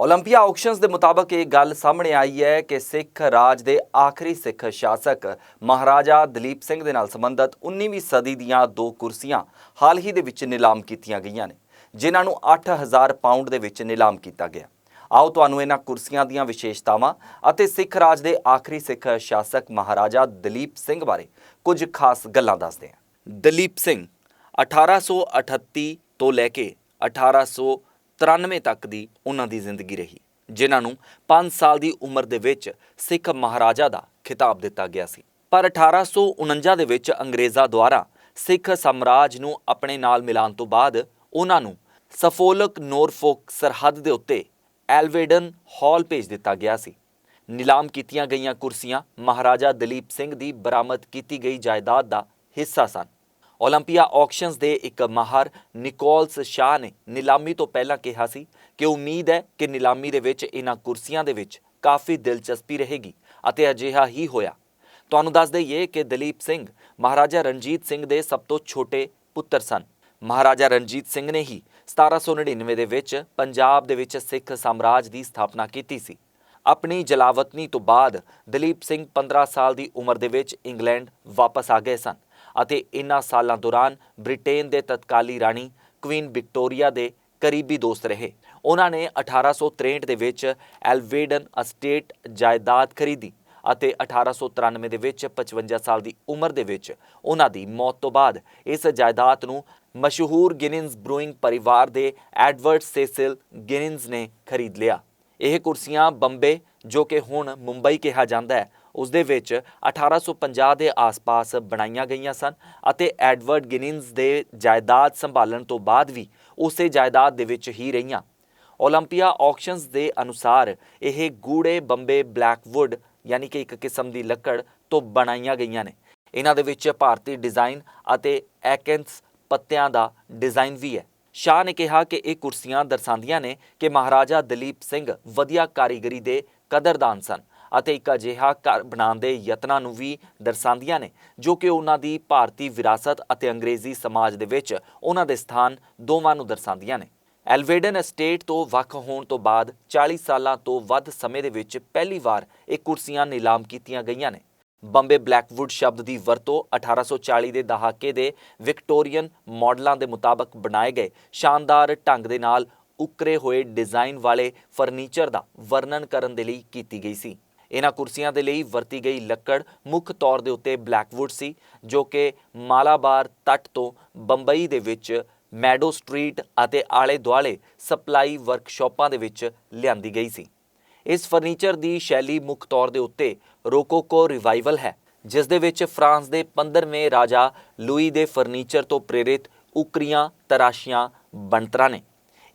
Olympia ਆਕਸ਼ਨਸ ਦੇ ਮੁਤਾਬਕ ਇਹ ਗੱਲ ਸਾਹਮਣੇ ਆਈ ਹੈ ਕਿ ਸਿੱਖ ਰਾਜ ਦੇ ਆਖਰੀ ਸਿੱਖ ਸ਼ਾਸਕ ਮਹਾਰਾਜਾ ਦਲੀਪ ਸਿੰਘ ਦੇ ਨਾਲ ਸੰਬੰਧਿਤ 19ਵੀਂ ਸਦੀ ਦੀਆਂ ਦੋ ਕੁਰਸੀਆਂ ਹਾਲ ਹੀ ਦੇ ਵਿੱਚ ਨਿਲਾਮ ਕੀਤੀਆਂ ਗਈਆਂ ਨੇ, ਜਿਨ੍ਹਾਂ ਨੂੰ 8000 ਪਾਉਂਡ ਦੇ ਵਿੱਚ ਨਿਲਾਮ ਕੀਤਾ ਗਿਆ। ਆਓ ਤੁਹਾਨੂੰ ਇਹਨਾਂ ਕੁਰਸੀਆਂ ਦੀਆਂ ਵਿਸ਼ੇਸ਼ਤਾਵਾਂ ਅਤੇ ਸਿੱਖ ਰਾਜ ਦੇ ਆਖਰੀ ਸਿੱਖ ਸ਼ਾਸਕ ਮਹਾਰਾਜਾ ਦਲੀਪ ਸਿੰਘ ਬਾਰੇ ਕੁਝ ਖਾਸ ਗੱਲਾਂ ਦੱਸਦੇ ਹਾਂ। ਦਲੀਪ ਸਿੰਘ 1838 ਤੋਂ ਲੈ ਕੇ 1893 ਤੱਕ ਦੀ ਉਹਨਾਂ ਦੀ ਜ਼ਿੰਦਗੀ ਰਹੀ, ਜਿਨ੍ਹਾਂ ਨੂੰ 5 ਸਾਲ ਦੀ ਉਮਰ ਦੇ ਵਿੱਚ ਸਿੱਖ ਮਹਾਰਾਜਾ ਦਾ ਖਿਤਾਬ ਦਿੱਤਾ ਗਿਆ ਸੀ। ਪਰ 1849 ਦੇ ਵਿੱਚ ਅੰਗਰੇਜ਼ਾਂ ਦੁਆਰਾ ਸਿੱਖ ਸਾਮਰਾਜ ਨੂੰ ਆਪਣੇ ਨਾਲ ਮਿਲਾਉਣ ਤੋਂ ਬਾਅਦ ਉਹਨਾਂ ਨੂੰ ਸਫੋਲਕ ਨੋਰਫੋਕ ਸਰਹੱਦ ਦੇ ਉੱਤੇ ਐਲਵੇਡਨ ਹਾਲ ਭੇਜ ਦਿੱਤਾ ਗਿਆ ਸੀ। ਨਿਲਾਮ ਕੀਤੀਆਂ ਗਈਆਂ ਕੁਰਸੀਆਂ ਮਹਾਰਾਜਾ ਦਲੀਪ ਸਿੰਘ ਦੀ ਬਰਾਮਦ ਕੀਤੀ ਗਈ ਜਾਇਦਾਦ ਦਾ ਹਿੱਸਾ ਸਨ। ਓਲੰਪੀਆ ਆਕਸ਼ਨਸ ਦੇ ਇੱਕ ਮਾਹਰ ਨਿਕੋਲਸ ਸ਼ਾਹ ਨੇ ਨਿਲਾਮੀ ਤੋਂ ਪਹਿਲਾਂ ਕਿਹਾ ਸੀ ਕਿ ਉਮੀਦ ਹੈ ਕਿ ਨਿਲਾਮੀ ਦੇ ਵਿੱਚ ਇਹਨਾਂ ਕੁਰਸੀਆਂ ਦੇ ਵਿੱਚ ਕਾਫੀ ਦਿਲਚਸਪੀ ਰਹੇਗੀ ਅਤੇ ਅਜਿਹਾ ਹੀ ਹੋਇਆ। ਤੁਹਾਨੂੰ ਦੱਸ ਦਈਏ ਕਿ ਦਲੀਪ ਸਿੰਘ ਮਹਾਰਾਜਾ ਰਣਜੀਤ ਸਿੰਘ ਦੇ ਸਭ ਤੋਂ ਛੋਟੇ ਪੁੱਤਰ ਸਨ। ਮਹਾਰਾਜਾ ਰਣਜੀਤ ਸਿੰਘ ਨੇ ਹੀ 1799 ਦੇ ਵਿੱਚ ਪੰਜਾਬ ਦੇ ਵਿੱਚ ਸਿੱਖ ਸਾਮਰਾਜ ਦੀ ਸਥਾਪਨਾ ਕੀਤੀ ਸੀ। ਆਪਣੀ ਜਲਾਵਤਨੀ ਤੋਂ ਬਾਅਦ ਦਲੀਪ ਸਿੰਘ 15 ਸਾਲ ਦੀ ਉਮਰ ਦੇ ਵਿੱਚ ਇੰਗਲੈਂਡ ਵਾਪਸ ਆ ਗਏ ਸਨ। ਅਤੇ ਇਨ੍ਹਾਂ ਸਾਲਾਂ ਦੌਰਾਨ ਬ੍ਰਿਟੇਨ ਦੇ ਤਤਕਾਲੀ ਰਾਣੀ ਕੁਈਨ ਵਿਕਟੋਰੀਆ ਦੇ ਕਰੀਬੀ ਦੋਸਤ ਰਹੇ। ਉਹਨਾਂ ਨੇ 1863 ਦੇ ਵਿੱਚ ਐਲਵੇਡਨ ਅਸਟੇਟ ਜਾਇਦਾਦ ਖਰੀਦੀ ਅਤੇ 1893 ਦੇ ਵਿੱਚ 55 ਸਾਲ ਦੀ ਉਮਰ ਦੇ ਵਿੱਚ ਉਹਨਾਂ ਦੀ ਮੌਤ ਤੋਂ ਬਾਅਦ ਇਸ ਜਾਇਦਾਦ ਨੂੰ ਮਸ਼ਹੂਰ ਗਿਨਿੰਸ ਬਰੂਇੰਗ ਪਰਿਵਾਰ ਦੇ ਐਡਵਰਡ ਸੇਸਿਲ ਗਿਨਿੰਸ ਨੇ ਖਰੀਦ ਲਿਆ। ਇਹ ਕੁਰਸੀਆਂ ਬੰਬੇ, ਜੋ ਕਿ ਹੁਣ ਮੁੰਬਈ ਕਿਹਾ ਜਾਂਦਾ ਹੈ ਉਸ ਦੇ ਵਿੱਚ 1850 ਦੇ ਆਸ-ਪਾਸ ਬਣਾਈਆਂ ਗਈਆਂ ਸਨ ਅਤੇ ਐਡਵਰਡ ਗਿਨਿੰਸ ਦੇ ਜਾਇਦਾਦ ਸੰਭਾਲਣ ਤੋਂ ਬਾਅਦ ਵੀ ਉਸੇ ਜਾਇਦਾਦ ਦੇ ਵਿੱਚ ਹੀ ਰਹੀਆਂ। ਓਲੰਪੀਆ ਆਕਸ਼ਨਸ ਦੇ ਅਨੁਸਾਰ ਇਹ ਗੂੜੇ ਬੰਬੇ ਬਲੈਕਵੁੱਡ ਯਾਨੀ ਕਿ ਇੱਕ ਕਿਸਮ ਦੀ ਲੱਕੜ ਤੋਂ ਬਣਾਈਆਂ ਗਈਆਂ ਨੇ। ਇਹਨਾਂ ਦੇ ਵਿੱਚ ਭਾਰਤੀ ਡਿਜ਼ਾਈਨ ਅਤੇ ਐਕੈਂਸ ਪੱਤਿਆਂ ਦਾ ਡਿਜ਼ਾਈਨ ਵੀ ਹੈ। ਸ਼ਾਹ ਨੇ ਕਿਹਾ ਕਿ ਇਹ ਕੁਰਸੀਆਂ ਦਰਸਾਉਂਦੀਆਂ ਨੇ ਕਿ ਮਹਾਰਾਜਾ ਦਲੀਪ ਸਿੰਘ ਵਧੀਆ ਕਾਰੀਗਰੀ ਦੇ ਕਦਰਦਾਨ ਸਨ। ਅਤੇ ਇੱਕ ਅਜਿਹਾ ਘਰ ਬਣਾਉਣ ਦੇ ਯਤਨਾਂ ਨੂੰ ਵੀ ਦਰਸਾਉਂਦੀਆਂ ਨੇ, ਜੋ ਕਿ ਉਹਨਾਂ ਦੀ ਭਾਰਤੀ ਵਿਰਾਸਤ ਅਤੇ ਅੰਗਰੇਜ਼ੀ ਸਮਾਜ ਦੇ ਵਿੱਚ ਉਹਨਾਂ ਦੇ ਸਥਾਨ ਦੋਵਾਂ ਨੂੰ ਦਰਸਾਉਂਦੀਆਂ ਨੇ। ਐਲਵੇਡਨ ਐਸਟੇਟ ਤੋਂ ਵੱਖ ਹੋਣ ਤੋਂ ਬਾਅਦ 40 ਸਾਲਾਂ ਤੋਂ ਵੱਧ ਸਮੇਂ ਦੇ ਵਿੱਚ ਪਹਿਲੀ ਵਾਰ ਇਹ ਕੁਰਸੀਆਂ ਨਿਲਾਮ ਕੀਤੀਆਂ ਗਈਆਂ ਨੇ। ਬੰਬੇ ਬਲੈਕਵੁੱਡ ਸ਼ਬਦ ਦੀ ਵਰਤੋਂ 1840 ਦੇ ਦਹਾਕੇ ਦੇ ਵਿਕਟੋਰੀਅਨ ਮਾਡਲਾਂ ਦੇ ਮੁਤਾਬਕ ਬਣਾਏ ਗਏ ਸ਼ਾਨਦਾਰ ਢੰਗ ਦੇ ਨਾਲ ਉਕਰੇ ਹੋਏ ਡਿਜ਼ਾਈਨ ਵਾਲੇ ਫਰਨੀਚਰ ਦਾ ਵਰਣਨ ਕਰਨ ਦੇ ਲਈ ਕੀਤੀ ਗਈ ਸੀ। ਇਹਨਾਂ ਕੁਰਸੀਆਂ ਦੇ ਲਈ ਵਰਤੀ ਗਈ ਲੱਕੜ ਮੁੱਖ ਤੌਰ ਦੇ ਉੱਤੇ ਬਲੈਕਵੁੱਡ ਸੀ, ਜੋ ਕਿ ਮਾਲਾਬਾਰ ਤੱਟ ਤੋਂ ਬੰਬਈ ਦੇ ਵਿੱਚ ਮੈਡੋ ਸਟਰੀਟ ਅਤੇ ਆਲੇ ਦੁਆਲੇ ਸਪਲਾਈ ਵਰਕਸ਼ਾਪਾਂ ਦੇ ਵਿੱਚ ਲਿਆਂਦੀ ਗਈ ਸੀ। ਇਸ ਫਰਨੀਚਰ ਦੀ ਸ਼ੈਲੀ ਮੁੱਖ ਤੌਰ ਦੇ ਉੱਤੇ ਰੋਕੋਕੋ ਰਿਵਾਈਵਲ ਹੈ, ਜਿਸ ਦੇ ਵਿੱਚ ਫਰਾਂਸ ਦੇ 15ਵੇਂ ਰਾਜਾ ਲੂਈ ਦੇ ਫਰਨੀਚਰ ਤੋਂ ਪ੍ਰੇਰਿਤ ਉਕਰੀਆਂ ਤਰਾਸ਼ੀਆਂ ਬਣਤਰਾਂ ਨੇ।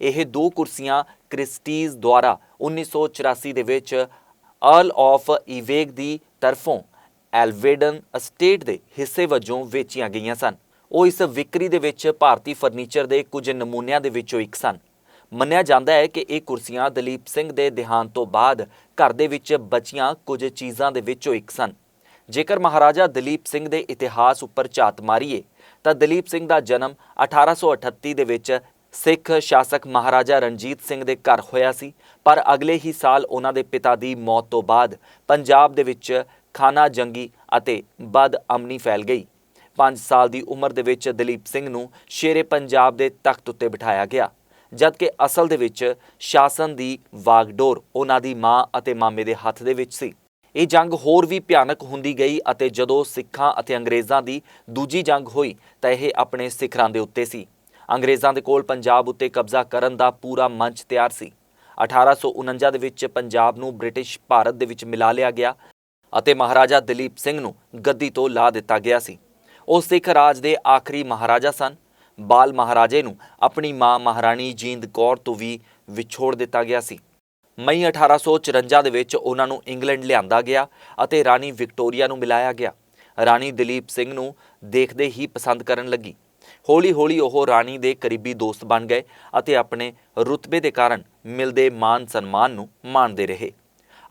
ਇਹ ਦੋ ਕੁਰਸੀਆਂ ਕ੍ਰਿਸਟੀਜ਼ ਦੁਆਰਾ 1984 ਦੇ ਵਿੱਚ ਅਰਲ ਆਫ ਈਵੇਗ ਦੀ ਤਰਫੋਂ ਐਲਵੇਡਨ ਅਸਟੇਟ ਦੇ ਹਿੱਸੇ ਵਜੋਂ ਵੇਚੀਆਂ ਗਈਆਂ ਸਨ। ਉਹ ਇਸ ਵਿਕਰੀ ਦੇ ਵਿੱਚ ਭਾਰਤੀ ਫਰਨੀਚਰ ਦੇ ਕੁਝ ਨਮੂਨਿਆਂ ਦੇ ਵਿੱਚੋਂ ਇੱਕ ਸਨ। ਮੰਨਿਆ ਜਾਂਦਾ ਹੈ ਕਿ ਇਹ ਕੁਰਸੀਆਂ ਦਲੀਪ ਸਿੰਘ ਦੇ ਦੇਹਾਂਤ ਤੋਂ ਬਾਅਦ ਘਰ ਦੇ ਵਿੱਚ ਬਚੀਆਂ ਕੁਝ ਚੀਜ਼ਾਂ ਦੇ ਵਿੱਚੋਂ ਇੱਕ ਸਨ। ਜੇਕਰ ਮਹਾਰਾਜਾ ਦਲੀਪ ਸਿੰਘ ਦੇ ਇਤਿਹਾਸ ਉੱਪਰ ਝਾਤ ਮਾਰੀਏ, ਤਾਂ ਦਲੀਪ ਸਿੰਘ ਦਾ ਜਨਮ 1838 ਦੇ ਵਿੱਚ ਸਿੱਖ ਸ਼ਾਸਕ ਮਹਾਰਾਜਾ ਰਣਜੀਤ ਸਿੰਘ ਦੇ ਘਰ ਹੋਇਆ ਸੀ, ਪਰ ਅਗਲੇ ਹੀ ਸਾਲ ਉਹਨਾਂ ਦੇ ਪਿਤਾ ਦੀ ਮੌਤ ਤੋਂ ਬਾਅਦ ਪੰਜਾਬ ਦੇ ਵਿੱਚ ਖਾਨਾ ਜੰਗੀ ਅਤੇ ਬਦ ਅਮਨੀ ਫੈਲ ਗਈ। 5 ਸਾਲ ਦੀ ਉਮਰ ਦੇ ਵਿੱਚ ਦਲੀਪ ਸਿੰਘ ਨੂੰ ਸ਼ੇਰੇ ਪੰਜਾਬ ਦੇ ਤਖਤ ਉੱਤੇ ਬਿਠਾਇਆ ਗਿਆ, ਜਦਕਿ ਅਸਲ ਦੇ ਵਿੱਚ ਸ਼ਾਸਨ ਦੀ ਵਾਗਡੋਰ ਉਹਨਾਂ ਦੀ ਮਾਂ ਅਤੇ ਮਾਮੇ ਦੇ ਹੱਥ ਦੇ ਵਿੱਚ ਸੀ। ਇਹ ਜੰਗ ਹੋਰ ਵੀ ਭਿਆਨਕ ਹੁੰਦੀ ਗਈ ਅਤੇ ਜਦੋਂ ਸਿੱਖਾਂ ਅਤੇ ਅੰਗਰੇਜ਼ਾਂ ਦੀ ਦੂਜੀ ਜੰਗ ਹੋਈ ਤਾਂ ਇਹ ਆਪਣੇ ਸਿਖਰਾਂ ਦੇ ਉੱਤੇ ਸੀ। ਅੰਗਰੇਜ਼ਾਂ ਦੇ ਕੋਲ ਪੰਜਾਬ ਉੱਤੇ ਕਬਜ਼ਾ ਕਰਨ ਦਾ ਪੂਰਾ ਮੰਚ ਤਿਆਰ ਸੀ। 1849 ਦੇ ਵਿੱਚ ਪੰਜਾਬ ਨੂੰ ਬ੍ਰਿਟਿਸ਼ ਭਾਰਤ ਦੇ ਵਿੱਚ ਮਿਲਾ ਲਿਆ ਗਿਆ ਅਤੇ ਮਹਾਰਾਜਾ ਦਲੀਪ ਸਿੰਘ ਨੂੰ ਗੱਦੀ ਤੋਂ ਲਾ ਦਿੱਤਾ ਗਿਆ ਸੀ। ਉਹ ਸਿੱਖ ਰਾਜ ਦੇ ਆਖਰੀ ਮਹਾਰਾਜਾ ਸਨ। ਬਾਲ ਮਹਾਰਾਜੇ ਨੂੰ ਆਪਣੀ ਮਾਂ ਮਹਾਰਾਣੀ ਜੀਂਦ ਕੌਰ ਤੋਂ ਵੀ ਵਿਛੋੜ ਦਿੱਤਾ ਗਿਆ ਸੀ। ਮਈ 1854 ਦੇ ਵਿੱਚ ਉਹਨਾਂ ਨੂੰ ਇੰਗਲੈਂਡ ਲਿਆਂਦਾ ਗਿਆ ਅਤੇ ਰਾਣੀ ਵਿਕਟੋਰੀਆ ਨੂੰ ਮਿਲਾਇਆ ਗਿਆ। ਰਾਣੀ ਦਲੀਪ ਸਿੰਘ ਨੂੰ ਦੇਖਦੇ ਹੀ ਪਸੰਦ ਕਰਨ ਲੱਗੀ। ਹੌਲੀ-ਹੌਲੀ ਉਹ ਰਾਣੀ ਦੇ ਕਰੀਬੀ ਦੋਸਤ ਬਣ ਗਏ ਅਤੇ ਆਪਣੇ ਰੁਤਬੇ ਦੇ ਕਾਰਨ ਮਿਲਦੇ ਮਾਨ ਸਨਮਾਨ ਨੂੰ ਮਾਣਦੇ ਰਹੇ।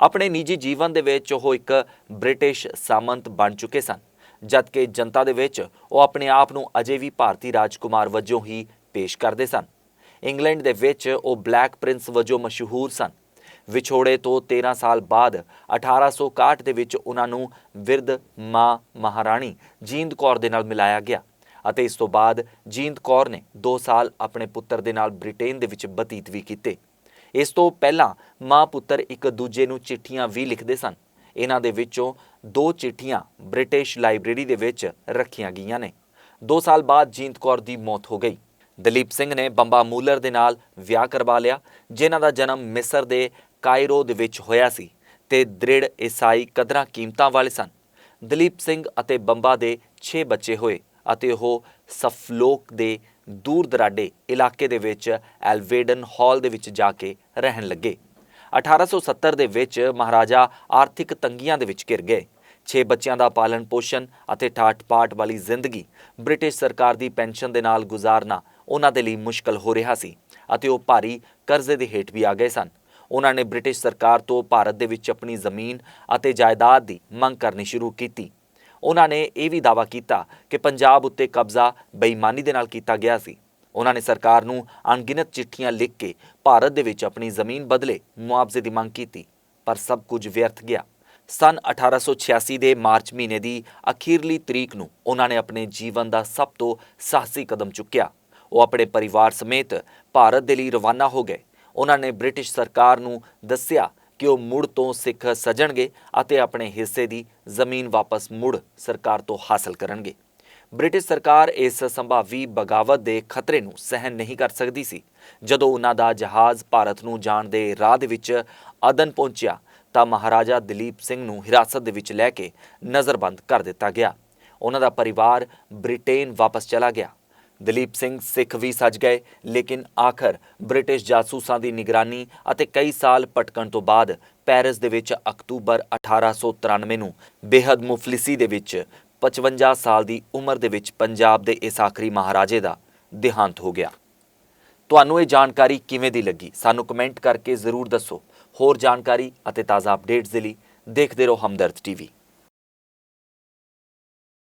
ਆਪਣੇ ਨਿੱਜੀ ਜੀਵਨ ਦੇ ਵਿੱਚ ਉਹ ਇੱਕ ਬ੍ਰਿਟਿਸ਼ ਸਾਮੰਤ ਬਣ ਚੁੱਕੇ ਸਨ, ਜਦਕਿ ਜਨਤਾ ਦੇ ਵਿੱਚ ਉਹ ਆਪਣੇ ਆਪ ਨੂੰ ਅਜੇ ਵੀ ਭਾਰਤੀ ਰਾਜਕੁਮਾਰ ਵਜੋਂ ਹੀ ਪੇਸ਼ ਕਰਦੇ ਸਨ। ਇੰਗਲੈਂਡ ਦੇ ਵਿੱਚ ਉਹ ਬਲੈਕ ਪ੍ਰਿੰਸ ਵਜੋਂ ਮਸ਼ਹੂਰ ਸਨ। ਵਿਛੋੜੇ ਤੋਂ 13 ਸਾਲ ਬਾਅਦ 1861 ਦੇ ਵਿੱਚ ਉਹਨਾਂ ਨੂੰ ਵਿਰਧ ਮਾਂ ਮਹਾਰਾਣੀ ਜੀਂਦ ਕੌਰ ਦੇ ਨਾਲ ਮਿਲਾਇਆ ਗਿਆ। ਅਤੇ ਇਸ ਤੋਂ ਬਾਅਦ ਜੀਂਦ ਕੌਰ ਨੇ 2 ਸਾਲ ਆਪਣੇ ਪੁੱਤਰ ਦੇ ਨਾਲ ਬ੍ਰਿਟੇਨ ਦੇ ਵਿੱਚ ਬਤੀਤ ਵੀ ਕੀਤੇ। ਇਸ ਤੋਂ ਪਹਿਲਾਂ ਮਾਂ ਪੁੱਤਰ ਇੱਕ ਦੂਜੇ ਨੂੰ ਚਿੱਠੀਆਂ ਵੀ ਲਿਖਦੇ ਸਨ। ਇਹਨਾਂ ਦੇ ਵਿੱਚੋਂ ਦੋ ਚਿੱਠੀਆਂ ਬ੍ਰਿਟਿਸ਼ ਲਾਇਬ੍ਰੇਰੀ ਦੇ ਵਿੱਚ ਰੱਖੀਆਂ ਗਈਆਂ ਨੇ। 2 ਸਾਲ ਬਾਅਦ ਜੀਂਦ ਕੌਰ ਦੀ ਮੌਤ ਹੋ ਗਈ। ਦਲੀਪ ਸਿੰਘ ਨੇ ਬੰਬਾ ਮੂਲਰ ਦੇ ਨਾਲ ਵਿਆਹ ਕਰਵਾ ਲਿਆ, ਜਿਨ੍ਹਾਂ ਦਾ ਜਨਮ ਮਿਸਰ ਦੇ ਕਾਇਰੋ ਦੇ ਵਿੱਚ ਹੋਇਆ ਸੀ ਤੇ ਦ੍ਰਿੜ ਈਸਾਈ ਕਦਰਾਂ ਕੀਮਤਾਂ ਵਾਲੇ ਸਨ। ਦਲੀਪ ਸਿੰਘ ਅਤੇ ਬੰਬਾ ਦੇ 6 ਬੱਚੇ ਹੋਏ। ਅਤੇ ਉਹ ਸਫਲੋਕ ਦੇ ਦੂਰ ਦਰਾਡੇ ਇਲਾਕੇ ਦੇ ਵਿੱਚ ਐਲਵੇਡਨ ਹਾਲ ਦੇ ਵਿੱਚ ਜਾ ਕੇ ਰਹਿਣ ਲੱਗੇ। 1870 ਦੇ ਵਿੱਚ ਮਹਾਰਾਜਾ ਆਰਥਿਕ ਤੰਗੀਆਂ ਦੇ ਵਿੱਚ ਘਿਰ ਗਏ। 6 ਬੱਚਿਆਂ ਦਾ ਪਾਲਣ ਪੋਸ਼ਣ ਅਤੇ ਠਾਠ-ਪਾਠ ਵਾਲੀ ਜ਼ਿੰਦਗੀ ਬ੍ਰਿਟਿਸ਼ ਸਰਕਾਰ ਦੀ ਪੈਨਸ਼ਨ ਦੇ ਨਾਲ ਗੁਜ਼ਾਰਨਾ ਉਹਨਾਂ ਦੇ ਲਈ ਮੁਸ਼ਕਲ ਹੋ ਰਿਹਾ ਸੀ ਅਤੇ ਉਹ ਭਾਰੀ ਕਰਜ਼ੇ ਦੇ ਹੇਠ ਵੀ ਆ ਗਏ ਸਨ। ਉਹਨਾਂ ਨੇ ਬ੍ਰਿਟਿਸ਼ ਸਰਕਾਰ ਤੋਂ ਭਾਰਤ ਦੇ ਵਿੱਚ ਆਪਣੀ ਜ਼ਮੀਨ ਅਤੇ ਜਾਇਦਾਦ ਦੀ ਮੰਗ ਕਰਨੀ ਸ਼ੁਰੂ ਕੀਤੀ। ਉਹਨਾਂ ਨੇ ਇਹ ਵੀ ਦਾਅਵਾ ਕੀਤਾ ਕਿ ਪੰਜਾਬ ਉੱਤੇ ਕਬਜ਼ਾ ਬੇਈਮਾਨੀ ਦੇ ਨਾਲ ਕੀਤਾ ਗਿਆ ਸੀ। ਉਹਨਾਂ ਨੇ ਸਰਕਾਰ ਨੂੰ ਅਣਗਿਣਤ ਚਿੱਠੀਆਂ ਲਿਖ ਕੇ ਭਾਰਤ ਦੇ ਵਿੱਚ ਆਪਣੀ ਜ਼ਮੀਨ ਬਦਲੇ ਮੁਆਵਜ਼ੇ ਦੀ ਮੰਗ ਕੀਤੀ, ਪਰ ਸਭ ਕੁਝ ਵਿਅਰਥ ਗਿਆ। ਸਨ 1886 ਦੇ ਮਾਰਚ ਮਹੀਨੇ ਦੀ ਅਖੀਰਲੀ ਤਰੀਕ ਨੂੰ ਉਹਨਾਂ ਨੇ ਆਪਣੇ ਜੀਵਨ ਦਾ ਸਭ ਤੋਂ ਸਾਹਸੀ ਕਦਮ ਚੁੱਕਿਆ। ਉਹ ਆਪਣੇ ਪਰਿਵਾਰ ਸਮੇਤ ਭਾਰਤ ਦੇ ਲਈ ਰਵਾਨਾ ਹੋ ਗਏ। ਉਹਨਾਂ ਨੇ ਬ੍ਰਿਟਿਸ਼ ਸਰਕਾਰ ਨੂੰ ਦੱਸਿਆ ਕਿ ਉਹ ਮੁੜ ਤੋਂ ਸਿੱਖ ਸਜਣਗੇ ਅਤੇ ਆਪਣੇ ਹਿੱਸੇ ਦੀ ਜ਼ਮੀਨ ਵਾਪਸ ਮੁੜ ਸਰਕਾਰ ਤੋਂ ਹਾਸਲ ਕਰਨਗੇ? ਬ੍ਰਿਟਿਸ਼ ਸਰਕਾਰ ਇਸ ਸੰਭਾਵੀ ਬਗਾਵਤ ਦੇ ਖਤਰੇ ਨੂੰ ਸਹਿਨ ਨਹੀਂ ਕਰ ਸਕਦੀ ਸੀ। ਜਦੋਂ ਉਹਨਾਂ ਦਾ ਜਹਾਜ਼ ਭਾਰਤ ਨੂੰ ਜਾਣ ਦੇ ਰਾਹ ਦੇ ਵਿੱਚ ਅਦਨ ਪਹੁੰਚਿਆ, ਤਾਂ ਮਹਾਰਾਜਾ ਦਲੀਪ ਸਿੰਘ ਨੂੰ ਹਿਰਾਸਤ ਦੇ ਵਿੱਚ ਲੈ ਕੇ ਨਜ਼ਰਬੰਦ ਕਰ ਦਿੱਤਾ ਗਿਆ। ਉਹਨਾਂ ਦਾ ਪਰਿਵਾਰ ਬ੍ਰਿਟੇਨ ਵਾਪਸ ਚਲਾ ਗਿਆ। ਦਲੀਪ ਸਿੰਘ ਸਿੱਖ ਵੀ ਸੱਜ ਗਏ, ਲੇਕਿਨ ਆਖਰ ਬ੍ਰਿਟਿਸ਼ ਜਾਸੂਸਾਂ ਦੀ ਨਿਗਰਾਨੀ ਅਤੇ ਕਈ ਸਾਲ ਭਟਕਣ ਤੋਂ ਬਾਅਦ ਪੈਰਿਸ ਦੇ ਵਿੱਚ ਅਕਤੂਬਰ 1893 ਨੂੰ ਬੇਹੱਦ ਮੁਫਲਿਸੀ ਦੇ ਵਿੱਚ 55 ਸਾਲ ਦੀ ਉਮਰ ਦੇ ਵਿੱਚ ਪੰਜਾਬ ਦੇ ਇਸ ਆਖਰੀ ਮਹਾਰਾਜੇ ਦਾ ਦੇਹਾਂਤ ਹੋ ਗਿਆ। ਤੁਹਾਨੂੰ ਇਹ ਜਾਣਕਾਰੀ ਕਿਵੇਂ ਦੀ ਲੱਗੀ? ਸਾਨੂੰ ਕਮੈਂਟ ਕਰਕੇ ਜ਼ਰੂਰ ਦੱਸੋ। ਹੋਰ ਜਾਣਕਾਰੀ ਅਤੇ ਤਾਜ਼ਾ ਅਪਡੇਟਸ ਦੇ ਲਈ ਦੇਖਦੇ ਰਹੋ ਹਮਦਰਦ ਟੀਵੀ।